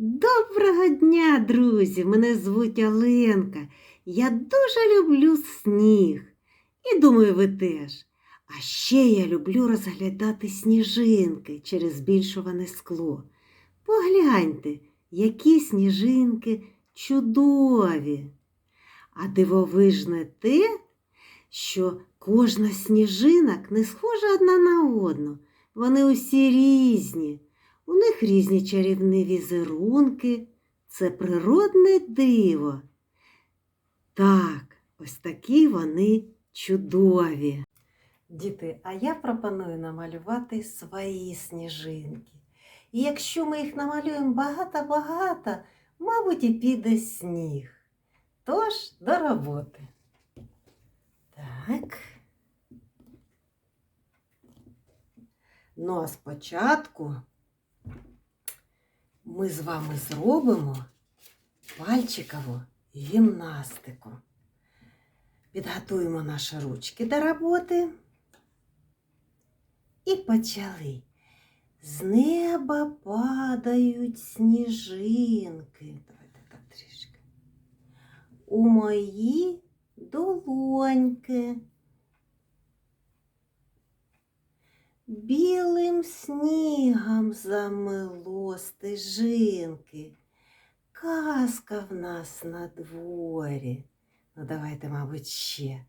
Доброго дня, друзі! Мене звуть Оленка. Я дуже люблю сніг. І думаю, ви теж. А ще я люблю розглядати сніжинки через збільшуване скло. Погляньте, які сніжинки чудові. А дивовижне те, що кожна сніжинок не схожа одна на одну. Вони усі різні. Них різні чарівні візерунки. Це природне диво. Так, ось такі вони чудові. Діти, а я пропоную намалювати свої сніжинки. І якщо ми їх намалюємо багато-багато, мабуть, і піде сніг. Тож до роботи. Так. Ну а спочатку ми з вами зробимо пальчикову гімнастику. Підготуємо наші ручки до роботи. І почали. З неба падають сніжинки. Давайте так трішки. У мої долоньки. Білим снігом замило стежинки. Казка в нас на дворі. Ну, давайте, мабуть, ще.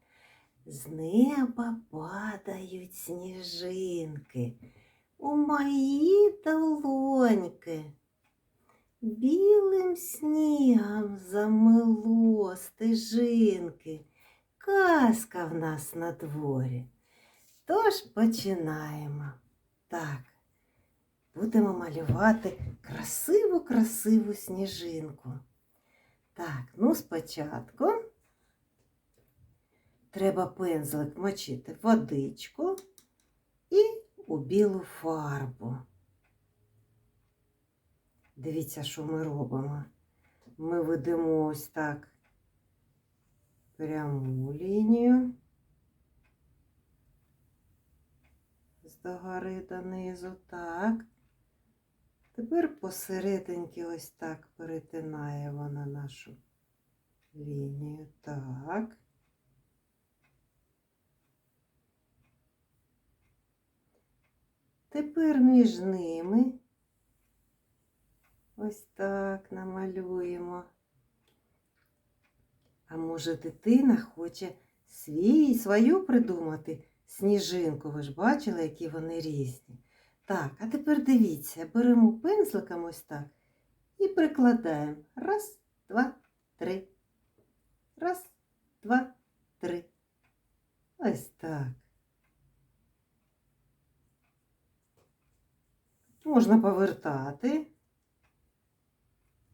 З неба падають сніжинки у мої долоньки. Білим снігом замило стежинки. Казка в нас на дворі. Тож починаємо. Так, будемо малювати красиву-красиву сніжинку. Так, ну спочатку треба пензлик мочити водичку і у білу фарбу. Дивіться, що ми робимо. Ми ведемо ось так пряму лінію. з догори донизу, так. Тепер посерединки ось так перетинає вона нашу лінію. Так. Тепер між ними ось так намалюємо. А може дитина хоче свій, свою придумати сніжинку. Ви ж бачили, які вони різні. Так, а тепер дивіться, беремо пензликом ось так і прикладаємо. Раз, два, три. Раз, два, три. Ось так. Можна повертати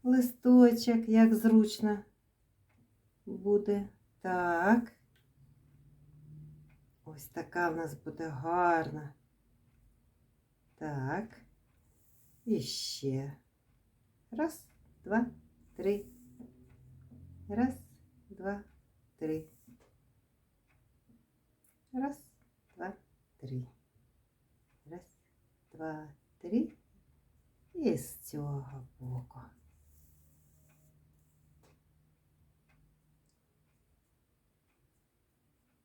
листочок, як зручно буде. Так. Ось така в нас буде гарна. Так. І ще. Раз, два, три. Раз, два, три. Раз, два, три. Раз, два, три. І з цього боку.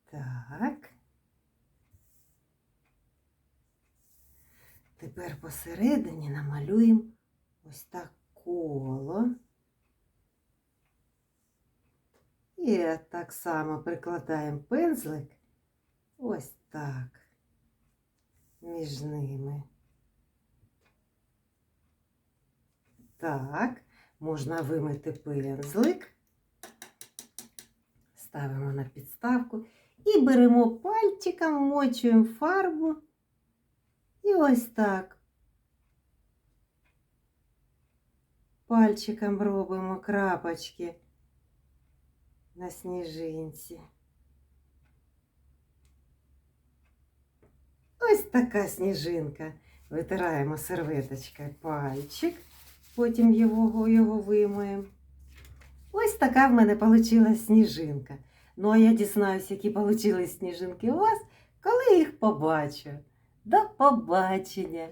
Так. Тепер посередині намалюємо ось так коло. І так само прикладаємо пензлик ось так між ними. Так, можна вимити пензлик, ставимо на підставку і беремо пальчиком, вмочуємо фарбу. І ось так. Пальчиком робимо крапочки на сніжинці. Ось така сніжинка. Витираємо серветочкою пальчик, потім його, його вимоємо. Ось така в мене вийшла сніжинка. Ну, а я дізнаюсь, які вийшли сніжинки у вас, коли їх побачу. До побачення!